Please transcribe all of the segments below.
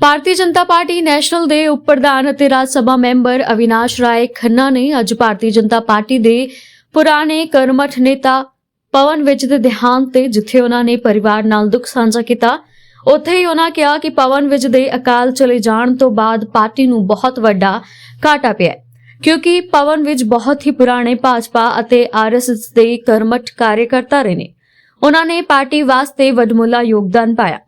Bharatiya Janata party national ਦੇ ਉਪ ਪ੍ਰਧਾਨ ਅਤੇ ਰਾਜ ਸਭਾ ਮੈਂਬਰ ਅਵਿਨਾਸ਼ ਰਾਏ ਖੰਨਾ ਨੇ ਅੱਜ ਭਾਰਤੀ ਜਨਤਾ ਪਾਰਟੀ ਦੇ ਪੁਰਾਣੇ ਕਰਮਠ ਨੇਤਾ ਪਵਨ ਵਿਜ ਦੇ ਦੇਹਾਂਤ ਤੇ ਜਿੱਥੇ ਉਹਨਾਂ ਨੇ ਪਰਿਵਾਰ ਨਾਲ ਦੁੱਖ ਸਾਂਝਾ ਕੀਤਾ, ਉੱਥੇ ਹੀ ਉਹਨਾਂ ਕਿਹਾ ਕਿ ਪਵਨ ਵਿਜ ਦੇ ਅਕਾਲ ਚਲੇ ਜਾਣ ਤੋਂ ਬਾਅਦ ਪਾਰਟੀ ਨੂੰ ਬਹੁਤ ਵੱਡਾ ਘਾਟਾ ਪਿਆ ਕਿਉਂਕਿ ਪਵਨ ਵਿਜ ਬਹੁਤ ਹੀ ਪੁਰਾਣੇ ਭਾਜਪਾ ਅਤੇ ਆਰਐਸਐਸ ਦੇ ਕਰਮਠ ਕਾਰਜਕਰਤਾ ਰਹੇ ਨੇ। ਉਹਨਾਂ ਨੇ ਪਾਰਟੀ ਵਾਸਤੇ ਵੱਡਮੁੱਲਾ ਯੋਗਦਾਨ ਪਾਇਆ।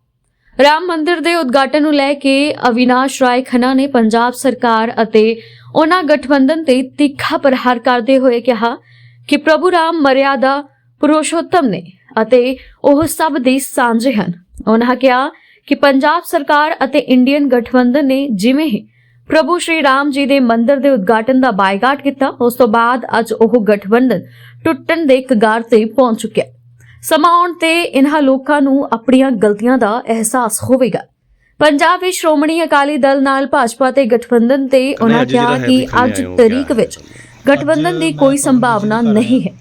ਰਾਮ ਮੰਦਿਰ ਦੇ ਉਦਘਾਟਨ ਨੂੰ ਲੈ ਕੇ ਅਵਿਨਾਸ਼ ਰਾਏ ਖੰਨਾ ਨੇ ਪੰਜਾਬ ਸਰਕਾਰ ਅਤੇ ਉਹਨਾਂ ਗਠਬੰਧਨ ਤੇ ਤਿੱਖਾ ਪ੍ਰਹਾਰ ਕਰਦੇ ਹੋਏ ਕਿਹਾ ਕਿ ਪ੍ਰਭੂ ਰਾਮ ਮਰਿਆਦਾ ਪੁਰਸ਼ੋਤਮ ਨੇ ਅਤੇ ਉਹ ਸਭ ਦੇ ਸਾਂਝੇ ਹਨ। ਉਹਨਾਂ ਕਿਹਾ ਕਿ ਪੰਜਾਬ ਸਰਕਾਰ ਅਤੇ ਇੰਡੀਅਨ ਗਠਬੰਧਨ ਨੇ ਜਿਵੇਂ ਹੀ ਪ੍ਰਭੂ ਸ਼੍ਰੀ ਰਾਮ ਜੀ ਦੇ ਮੰਦਿਰ ਦੇ ਉਦਘਾਟਨ ਦਾ ਬਾਈਕਾਟ ਕੀਤਾ, ਉਸ ਤੋਂ ਬਾਅਦ ਅੱਜ ਉਹ ਗਠਬੰਧਨ ਟੁੱਟਣ ਦੇ ਕਗਾਰ ਤੇ ਪਹੁੰਚ ਚੁੱਕਿਆ। ਸਮਾਂ ਆਉਣ ਤੇ ਇਹਨਾਂ ਲੋਕਾਂ ਨੂੰ ਆਪਣੀਆਂ ਗਲਤੀਆਂ ਦਾ ਅਹਿਸਾਸ ਹੋਵੇਗਾ। ਪੰਜਾਬ ਵਿੱਚ ਸ਼੍ਰੋਮਣੀ ਅਕਾਲੀ ਦਲ ਨਾਲ ਭਾਜਪਾ ਤੇ ਗਠਬੰਧਨ ਤੇ ਉਹਨਾਂ ਕਿਹਾ ਕਿ ਅੱਜ ਤਰੀਕ ਵਿੱਚ? ਗਠਬੰਧਨ ਦੀ ਕੋਈ ਸੰਭਾਵਨਾ ਨਹੀਂ ਹੈ।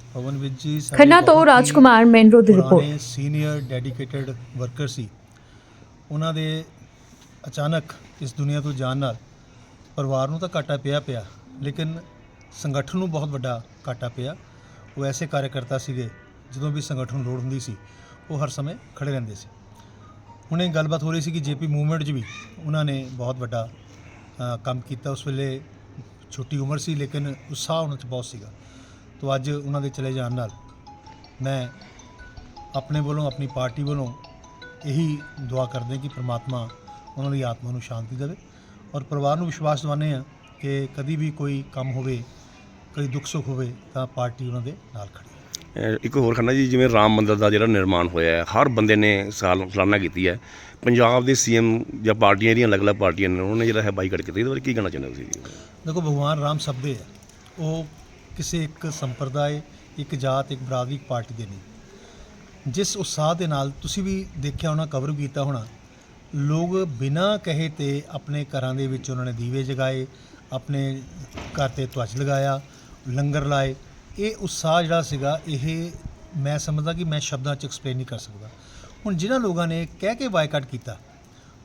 ਜੀ ਖੰਨਾ ਤੋਂ ਰਾਜਕੁਮਾਰ ਮੈਨਰੋ ਦੀ ਰਿਪੋਰਟ। ਸੀਨੀਅਰ ਡੈਡੀਕੇਟਿਡ ਵਰਕਰ ਸੀ। ਉਹਨਾਂ ਦੇ ਅਚਾਨਕ ਇਸ ਦੁਨੀਆ ਤੋਂ ਜਾਣ ਨਾਲ ਪਰਿਵਾਰ ਨੂੰ ਤਾਂ ਘਾਟਾ ਪਿਆ ਪਿਆ ਲੇਕਿਨ ਸੰਗਠਨ ਨੂੰ ਬਹੁਤ ਵੱਡਾ ਘਾਟਾ ਪਿਆ। ਉਹ ਐਸੇ ਕਾਰਜਕਰਤਾ ਸੀਗੇ ਜਦੋਂ ਵੀ ਸੰਗਠਨ ਨੂੰ ਲੋੜ ਹੁੰਦੀ ਸੀ, ਉਹ ਹਰ ਸਮੇਂ ਖੜੇ ਰਹਿੰਦੇ ਸੀ। ਹੁਣ ਇਹ ਗੱਲਬਾਤ ਹੋ ਰਹੀ ਸੀ ਕਿ ਜੇਪੀ ਮੂਵਮੈਂਟ 'ਚ ਵੀ ਉਹਨਾਂ ਨੇ ਬਹੁਤ ਵੱਡਾ ਕੰਮ ਕੀਤਾ। ਉਸ ਵੇਲੇ ਛੋਟੀ ਉਮਰ ਸੀ, ਲੇਕਿਨ ਉਤਸ਼ਾਹ ਉਹਨਾਂ 'ਚ ਬਹੁਤ ਸੀਗਾ। ਤੋਂ ਅੱਜ ਉਹਨਾਂ ਦੇ ਚਲੇ ਜਾਣ ਨਾਲ ਮੈਂ ਆਪਣੇ ਵੱਲੋਂ, ਆਪਣੀ ਪਾਰਟੀ ਵੱਲੋਂ ਇਹੀ ਦੁਆ ਕਰਦੇ ਕਿ ਪ੍ਰਮਾਤਮਾ ਉਹਨਾਂ ਦੀ ਆਤਮਾ ਨੂੰ ਸ਼ਾਂਤੀ ਦੇਵੇ ਔਰ ਪਰਿਵਾਰ ਨੂੰ ਵਿਸ਼ਵਾਸ ਦਿਵਾਉਂਦੇ ਆ ਕਿ ਕਦੀ ਵੀ ਕੋਈ ਕੰਮ ਹੋਵੇ ਕੋਈ ਦੁੱਖ ਸੁੱਖ ਹੋਵੇ ਤਾਂ ਪਾਰਟੀ ਉਹਨਾਂ ਦੇ ਨਾਲ ਖੜੀ ਇੱਕ ਹੋਰ ਖੰਨਾ ਜੀ, ਜਿਵੇਂ ਰਾਮ ਮੰਦਰ ਦਾ ਜਿਹੜਾ ਨਿਰਮਾਣ ਹੋਇਆ ਹੈ, ਹਰ ਬੰਦੇ ਨੇ ਸਾਲ ਸਲਾਨਾ ਕੀਤੀ ਹੈ। ਪੰਜਾਬ ਦੇ ਸੀਐਮ ਜਾਂ ਪਾਰਟੀਆਂ ਜਿਹੜੀਆਂ ਅਲੱਗ-ਅਲੱਗ ਪਾਰਟੀਆਂ ਨੇ, ਉਹਨਾਂ ਨੇ ਜਿਹੜਾ ਹੈ ਬਾਈਕਾਟ ਕੀਤਾ ਇਹਦੇ ਬਾਰੇ ਕੀ ਕਹਿਣਾ ਚਾਹੁੰਦੇ ਹੋ ਤੁਸੀਂ? ਦੇਖੋ, ਭਗਵਾਨ ਰਾਮ ਸਭ ਦੇ ਹੈ। ਉਹ ਕਿਸੇ ਇੱਕ ਸੰਪਰਦਾਇ, ਇੱਕ ਜਾਤ, ਇੱਕ ਬਰਾਦਰੀ, ਇੱਕ ਪਾਰਟੀ ਦੇ ਨਹੀਂ। ਜਿਸ ਉਤਸ਼ਾਹ ਦੇ ਨਾਲ ਤੁਸੀਂ ਵੀ ਦੇਖਿਆ ਹੋਣਾ ਕਵਰ ਕੀਤਾ ਹੋਣਾ, ਲੋਕ ਬਿਨਾਂ ਕਹੇ ਤੇ ਆਪਣੇ ਘਰਾਂ ਦੇ ਵਿੱਚ ਉਹਨਾਂ ਨੇ ਦੀਵੇ ਜਗਾਏ, ਆਪਣੇ ਘਰ ਤੇ ਧਵਜ ਲਗਾਇਆ, ਲੰਗਰ ਲਾਏ ਇਹ ਉਤਸ਼ਾਹ ਜਿਹੜਾ ਸੀਗਾ, ਇਹ ਮੈਂ ਸਮਝਦਾ ਕਿ ਮੈਂ ਸ਼ਬਦਾਂ 'ਚ ਐਕਸਪਲੇਨ ਨਹੀਂ ਕਰ ਸਕਦਾ। ਹੁਣ ਜਿਨ੍ਹਾਂ ਲੋਕਾਂ ਨੇ ਕਹਿ ਕੇ ਬਾਈਕਾਟ ਕੀਤਾ,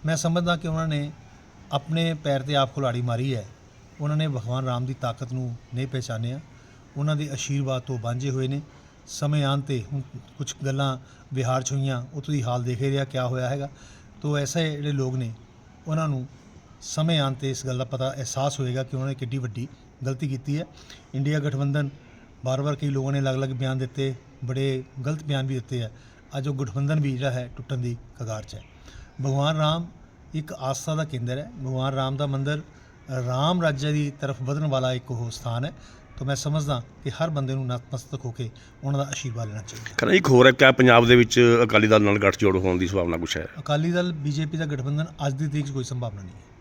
ਮੈਂ ਸਮਝਦਾ ਕਿ ਉਹਨਾਂ ਨੇ ਆਪਣੇ ਪੈਰ ਤੇ ਆਪ ਕੁਲਾੜੀ ਮਾਰੀ ਹੈ। ਉਹਨਾਂ ਨੇ ਭਗਵਾਨ ਰਾਮ ਦੀ ਤਾਕਤ ਨੂੰ ਨਹੀਂ ਪਹਿਚਾਨਿਆ। ਉਹਨਾਂ ਦੇ ਆਸ਼ੀਰਵਾਦ ਤੋਂ ਵਾਂਝੇ ਹੋਏ ਨੇ। ਸਮੇਂ ਆਉਣ ਤੇ ਹੁਣ ਕੁਝ ਗੱਲਾਂ ਬਿਹਾਰ 'ਚ ਹੋਈਆਂ ਉਹ ਤੁਸੀਂ ਹਾਲ ਦੇਖ ਹੀ ਰਿਹਾ, ਕਿਆ ਹੋਇਆ ਹੈਗਾ। ਤੋ ਐਸੇ ਜਿਹੜੇ ਲੋਕ ਨੇ, ਉਹਨਾਂ ਨੂੰ ਸਮੇਂ ਆਉਣ ਤੇ ਇਸ ਗੱਲ ਦਾ ਪਤਾ ਅਹਿਸਾਸ ਹੋਏਗਾ ਕਿ ਉਹਨਾਂ ਨੇ ਕਿੱਡੀ ਵੱਡੀ ਗਲਤੀ ਕੀਤੀ ਹੈ। ਇੰਡੀਆ ਗਠਬੰਧਨ ਬਾਰ-ਬਾਰ ਕਈ ਲੋਕਾਂ ਨੇ ਅਲੱਗ-ਅਲੱਗ ਬਿਆਨ ਦਿੱਤੇ ਬੜੇ ਗਲਤ ਬਿਆਨ ਵੀ ਦਿੱਤੇ ਆ। ਅੱਜ ਉਹ ਗਠਬੰਧਨ ਵੀ ਜਿਹੜਾ ਹੈ ਟੁੱਟਣ ਦੀ ਕਗਾਰ 'ਚ ਹੈ। ਭਗਵਾਨ ਰਾਮ ਇੱਕ ਆਸਥਾ ਦਾ ਕੇਂਦਰ ਹੈ। ਭਗਵਾਨ ਰਾਮ ਦਾ ਮੰਦਿਰ ਰਾਮ ਰਾਜਿਆ ਦੀ ਤਰਫ ਵਧਣ ਵਾਲਾ ਇੱਕ ਉਹ ਸਥਾਨ ਹੈ। ਤਾਂ ਮੈਂ ਸਮਝਦਾ ਕਿ ਹਰ ਬੰਦੇ ਨੂੰ ਨਤਮਸਤਕ ਹੋ ਕੇ ਉਹਨਾਂ ਦਾ ਆਸ਼ੀਰਵਾਦ ਲੈਣਾ ਚਾਹੀਦਾ ਜੀ ਇੱਕ ਹੋਰ ਹੈ ਕਿ ਪੰਜਾਬ ਦੇ ਵਿੱਚ ਅਕਾਲੀ ਦਲ ਨਾਲ ਗੱਠਜੋੜ ਹੋਣ ਦੀ ਸੰਭਾਵਨਾ ਕੁਛ ਹੈ? ਅਕਾਲੀ ਦਲ ਬੀਜੇਪੀ ਦਾ ਗਠਬੰਧਨ ਅੱਜ ਦੀ ਤਰੀਕ 'ਚ ਕੋਈ ਸੰਭਾਵਨਾ ਨਹੀਂ ਹੈ।